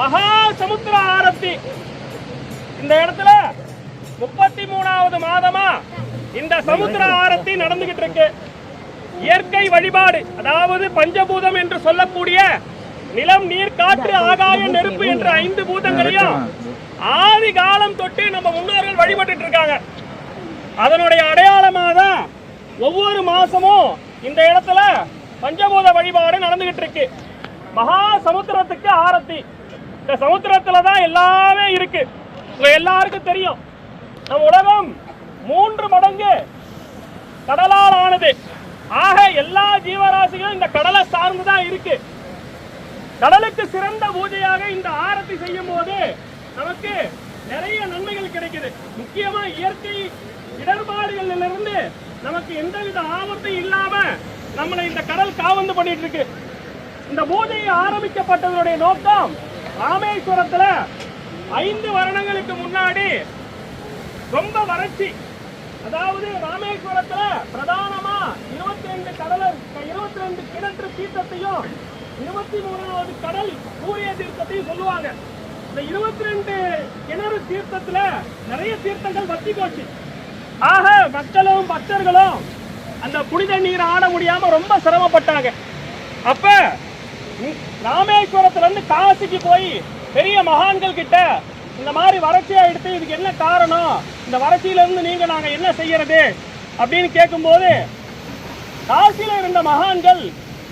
மகா சமுத்திர ஆரத்தி. இந்த இடத்துல முப்பத்தி மூணாவது மாதமா இந்த சமுத்திர ஆரத்தி நடந்துகிட்டு இருக்கு. இயற்கை வழிபாடு அதாவது பஞ்சபூதம் என்று சொல்லக்கூடிய நிலம் நீர் காற்று ஆகாயம் நெருப்பு என்ற ஐந்து பூதங்களையும் ஆதி காலம் தொட்டு நம்ம முன்னோர்கள் வழிபட்டு இருக்காங்க. அதனுடைய அடையாளமாக தான் ஒவ்வொரு மாசமும் இந்த இடத்துல பஞ்சபூத வழிபாடு நடந்துகிட்டு இருக்கு. மகா சமுத்திரத்துக்கு ஆரத்தி. இந்த சமுத்திரத்துல தான் எல்லாமே இருக்கு. உங்க எல்லாருக்கும் தெரியும். நம் உலகம் மூன்று மடங்கு கடலால் ஆனது ஆக எல்லா ஜீவராசிகளும் இந்த கடலை சார்ந்து தான் இருக்கு. கடலுக்கு சிறந்த பூஜையாக இந்த ஆரத்தி செய்யும் போது நமக்கு நிறைய நன்மைகள் கிடைக்குது. முக்கியமா இயற்கை இடர்பாடுகளில் இருந்து நமக்கு எந்தவித ஆபத்தும் இல்லாம நம்மளை இந்த கடல் காவந்து பண்ணிட்டு இருக்கு. இந்த பூஜை ஆரம்பிக்கப்பட்டதனுடைய நோக்கம் ராமேஸ்வரத்துல ஐந்து வருடங்களுக்கு முன்னாடி ரொம்ப வறட்சி. அதாவது ராமேஸ்வரத்துல பிரதானமா இருபத்தி ரெண்டு கடலர் இருபத்தி ரெண்டு கிணற்று தீர்த்தத்தையும் இருபத்தி மூணாவது கடல் சூரிய தீர்த்தத்தையும் சொல்லுவாங்க. இந்த இருபத்தி ரெண்டு கிணறு தீர்த்தத்துல நிறைய தீர்த்தங்கள் வத்தி போச்சு. ஆக மக்களும் பக்தர்களும் அந்த புனித நீர் ஆட முடியாம ரொம்ப சிரமப்பட்டாங்க. அப்ப ராமேஸ்வரத்துல இருந்து காசிக்கு போய் பெரிய மகான்கள் கிட்ட இந்த மாதிரி வறட்சியா எடுத்து இதுக்கு என்ன காரணம்? இந்த வறட்சியில இருந்து நீங்க நாங்க என்ன செய்யறது? அப்படின்னு கேட்கும்போது காசியில இருந்த மகான்கள்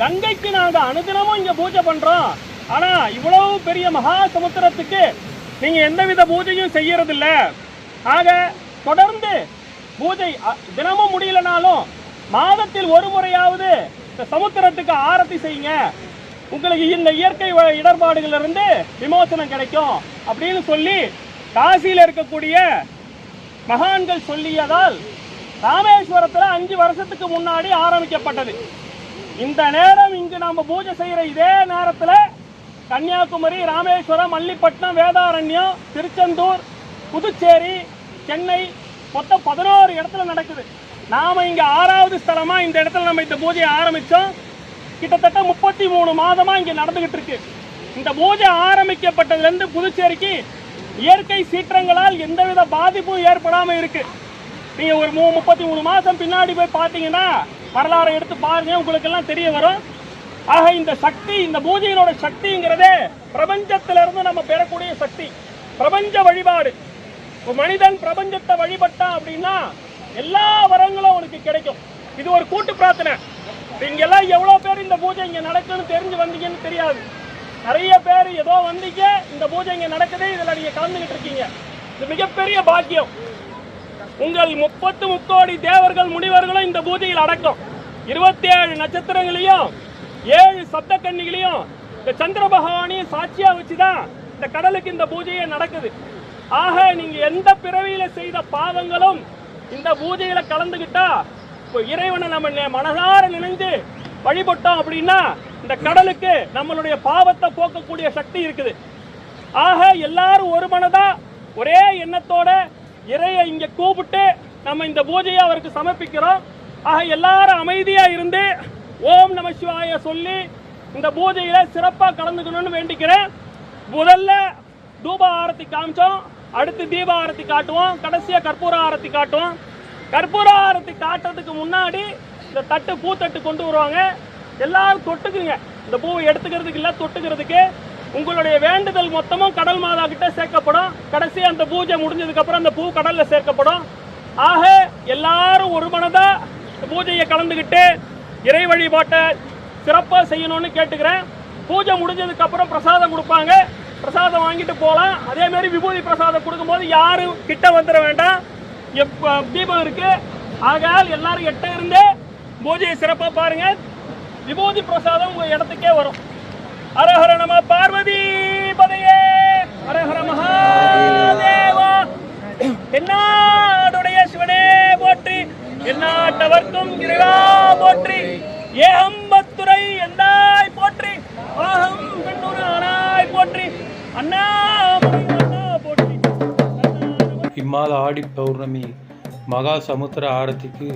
கங்கைக்கு நாங்க அனுதினமும் இங்க பூஜை பண்றோம். ஆனா இவ்வளவு பெரிய மகா சமுத்திரத்துக்கு நீங்க எந்தவித பூஜையும் செய்யறது இல்ல ஆக தொடர்ந்து பூஜை தினமும் முடியலனாலும் மாதத்தில் ஒரு முறையாவது இந்த சமுத்திரத்துக்கு ஆரத்தி செய்யுங்க. உங்களுக்கு இந்த இயற்கை இடர்பாடுகளிலிருந்து இருந்து விமோசனம் கிடைக்கும் அப்படின்னு சொல்லி காசியில் இருக்கக்கூடிய மகான்கள் சொல்லியதால் ராமேஸ்வரத்தில் அஞ்சு வருஷத்துக்கு முன்னாடி ஆரம்பிக்கப்பட்டது. இந்த நேரம் இங்கு நாம் பூஜை செய்கிற இதே நேரத்தில் கன்னியாகுமரி ராமேஸ்வரம் மல்லிப்பட்டினம் வேதாரண்யம் திருச்செந்தூர் புதுச்சேரி சென்னை மொத்தம் பதினோரு இடத்துல நடக்குது. நாம் இங்கே ஆறாவது ஸ்தலமாக இந்த இடத்துல நம்ம இந்த பூஜையை ஆரம்பித்தோம் கிட்டத்தட்ட முப்பத்தி மூணு மாதமாக இங்கே நடந்துகிட்டு இருக்கு இந்த பூஜை ஆரம்பிக்கப்பட்டதுலேருந்து புதுச்சேரிக்கு இயற்கை சீற்றங்களால் எந்தவித பாதிப்பும் ஏற்படாமல் இருக்கு. நீங்கள் ஒரு மூ முப்பத்தி மூணு மாதம் பின்னாடி போய் பார்த்தீங்கன்னா வரலாறை எடுத்து பாருங்க உங்களுக்கெல்லாம் தெரிய வரும். ஆக இந்த சக்தி இந்த பூஜையினோட சக்திங்கிறதே பிரபஞ்சத்திலிருந்து இருந்து நம்ம பெறக்கூடிய சக்தி. பிரபஞ்ச வழிபாடு. ஒரு மனிதன் பிரபஞ்சத்தை வழிபட்டான் அப்படின்னா எல்லா வரங்களும் அவனுக்கு கிடைக்கும். இது ஒரு கூட்டு பிரார்த்தனை. எல்லாம் எவ்வளவு பேர் இந்த பூஜை இங்க நடக்குன்னு தெரிஞ்சு வந்தீங்கன்னு தெரியாது. நிறைய பேர் ஏதோ வந்தீங்க இந்த பூஜை இங்க நடக்குது இதுல நீங்க கலந்துகிட்டு இருக்கீங்க. இது மிகப்பெரிய பாக்கியம். உங்கள் முப்பத்து முக்கோடி தேவர்கள் முனிவர்களும் இந்த பூஜையில் அடக்கம். இருபத்தி ஏழு நட்சத்திரங்களையும் ஏழு சப்த கண்ணிகளையும் இந்த சந்திர பகவானையும் சாட்சியா வச்சுதான் இந்த கடலுக்கு இந்த பூஜையே நடக்குது. ஆக நீங்க எந்த பிறவியில செய்த பாவங்களும் இந்த பூஜையில கலந்துகிட்டா இப்போ இறைவனை நம்ம மனதார நினைந்து வழிபட்டோம் அப்படின்னா இந்த கடலுக்கு நம்மளுடைய பாவத்தை போக்கக்கூடிய சக்தி இருக்குது. ஆக எல்லாரும் ஒரு மனதா ஒரே எண்ணத்தோட இறையை இங்க கூப்பிட்டு நம்ம இந்த பூஜையை அவருக்கு சமர்ப்பிக்கிறோம். ஆக எல்லாரும் அமைதியா இருந்து ஓம் நம சிவாய சொல்லி இந்த பூஜையில சிறப்பாக கலந்துக்கணும்னு வேண்டிக்கிறேன். முதல்ல தூப ஆரத்தி காமிச்சோம். அடுத்து தீப ஆரத்தி காட்டுவோம். கடைசியா கற்பூர ஆரத்தி காட்டுவோம். கற்பூர காட்டுறதுக்கு முன்னாடி இந்த தட்டு பூத்தட்டு கொண்டு வருவாங்க. எல்லாரும் தொட்டுக்குங்க. இந்த பூவை எடுத்துக்கிறதுக்கு இல்லை தொட்டுக்கிறதுக்கு. உங்களுடைய வேண்டுதல் மொத்தமும் கடல் மாதா கிட்ட சேர்க்கப்படும். கடைசி அந்த பூஜை முடிஞ்சதுக்கு அப்புறம் அந்த பூ கடல்ல சேர்க்கப்படும். ஆக எல்லாரும் ஒரு மனதா இந்த பூஜையை கலந்துக்கிட்டு இறை வழிபாட்டை சிறப்பாக செய்யணும்னு கேட்டுக்கிறேன். பூஜை முடிஞ்சதுக்கு அப்புறம் பிரசாதம் கொடுப்பாங்க. பிரசாதம் வாங்கிட்டு போகலாம் அதே மாதிரி விபூதி பிரசாதம் கொடுக்கும்போது யாரும் கிட்ட வந்துட வேண்டாம். தீபம் இருக்கு? ஆகையால் எல்லாரும் எட்ட இருந்து பூஜையை சிறப்பா பாருங்க. விபூதி பிரசாதம் உங்க இடத்துக்கே வரும். ஹரஹர நம பார்வதி பதையே. ஹரஹர மகா மாத ஆடி பௌர்ணமி மகா சமுத்திர ஆரத்திக்கு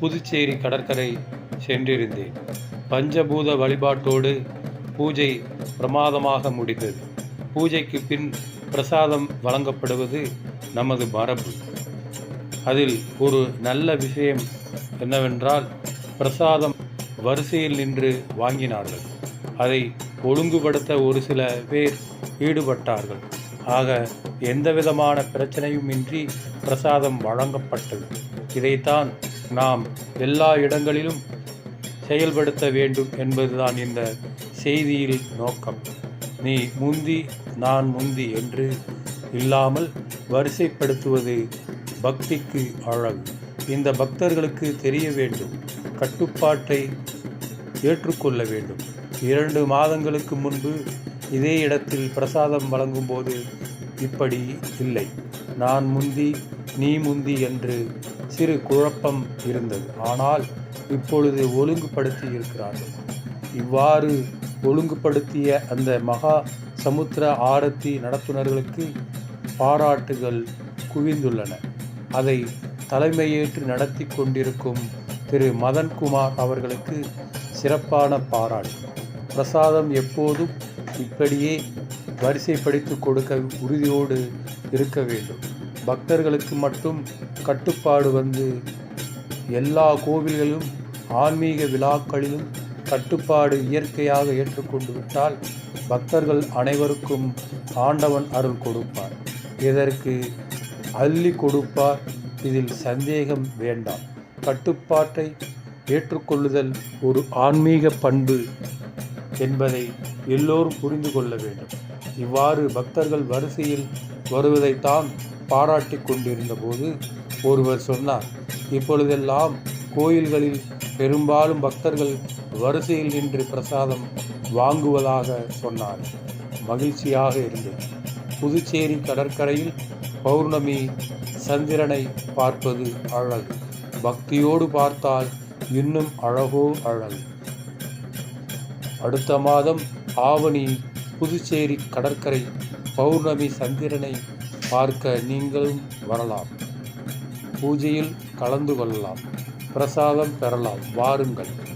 புதுச்சேரி கடற்கரை சென்றிருந்தேன். பஞ்சபூத வழிபாட்டோடு பூஜை பிரமாதமாக முடிந்தது. பூஜைக்கு பின் பிரசாதம் வழங்கப்படுவது நமது மரபு. அதில் ஒரு நல்ல விஷயம் என்னவென்றால் பிரசாதம் வரிசையில் நின்று வாங்கினார்கள். அதை ஒழுங்குபடுத்த ஒரு சில பேர் ஈடுபட்டார்கள். ஆக எந்தவிதமான பிரச்சனையும் இன்றி பிரசாதம் வழங்கப்பட்டது. இதைத்தான் நாம் எல்லா இடங்களிலும் செயல்படுத்த வேண்டும் என்பதுதான் இந்த செய்தியில் நோக்கம். நீ முந்தி நான் முந்தி என்று இல்லாமல் வரிசைப்படுத்துவது பக்திக்கு அழகு இந்த பக்தர்களுக்கு தெரிய வேண்டும் கட்டுப்பாட்டை ஏற்றுக்கொள்ள வேண்டும். இரண்டு மாதங்களுக்கு முன்பு இதே இடத்தில் பிரசாதம் வழங்கும்போது இப்படி இல்லை. நான் முந்தி நீ முந்தி என்று சிறு குழப்பம் இருந்தது. ஆனால் இப்பொழுது ஒழுங்குபடுத்தி இருக்கிறார்கள். இவ்வாறு ஒழுங்குபடுத்திய அந்த மகா சமுத்திர ஆரத்தி நடத்துனர்களுக்கு பாராட்டுகள் குவிந்துள்ளன. அதை தலைமையேற்று நடத்தி கொண்டிருக்கும் திரு. மதன்குமார் அவர்களுக்கு சிறப்பான பாராட்டு. பிரசாதம் எப்போதும் இப்படியே வரிசைப்படுத்தி கொடுக்க உறுதியோடு இருக்க வேண்டும். பக்தர்களுக்கு மட்டும் கட்டுப்பாடு வந்து எல்லா கோவில்களிலும் ஆன்மீக விழாக்களிலும் கட்டுப்பாடு இயற்கையாக ஏற்றுக்கொண்டு விட்டால் பக்தர்கள் அனைவருக்கும் ஆண்டவன் அருள் கொடுப்பார். இதற்கு அள்ளி கொடுப்பார். இதில் சந்தேகம் வேண்டாம். கட்டுப்பாட்டை ஏற்றுக்கொள்ளுதல் ஒரு ஆன்மீக பண்பு என்பதை எல்லோரும் புரிந்து கொள்ள வேண்டும். இவ்வாறு பக்தர்கள் வரிசையில் வருவதைத்தான் பாராட்டிக் கொண்டிருந்த போது ஒருவர் சொன்னார் இப்பொழுதெல்லாம் கோயில்களில் பெரும்பாலும் பக்தர்கள் வரிசையில் நின்று பிரசாதம் வாங்குவதாக சொன்னார். மகிழ்ச்சியாக இருந்தது. புதுச்சேரி கடற்கரையில் பௌர்ணமி சந்திரனை பார்ப்பது அழகு. பக்தியோடு பார்த்தால் இன்னும் அழகோ அழகு. அடுத்த மாதம் ஆவணி புதுச்சேரி கடற்கரை பௌர்ணமி சந்திரனை பார்க்க நீங்களும் வரலாம். பூஜையில் கலந்து கொள்ளலாம். பிரசாதம் பெறலாம். வாருங்கள்.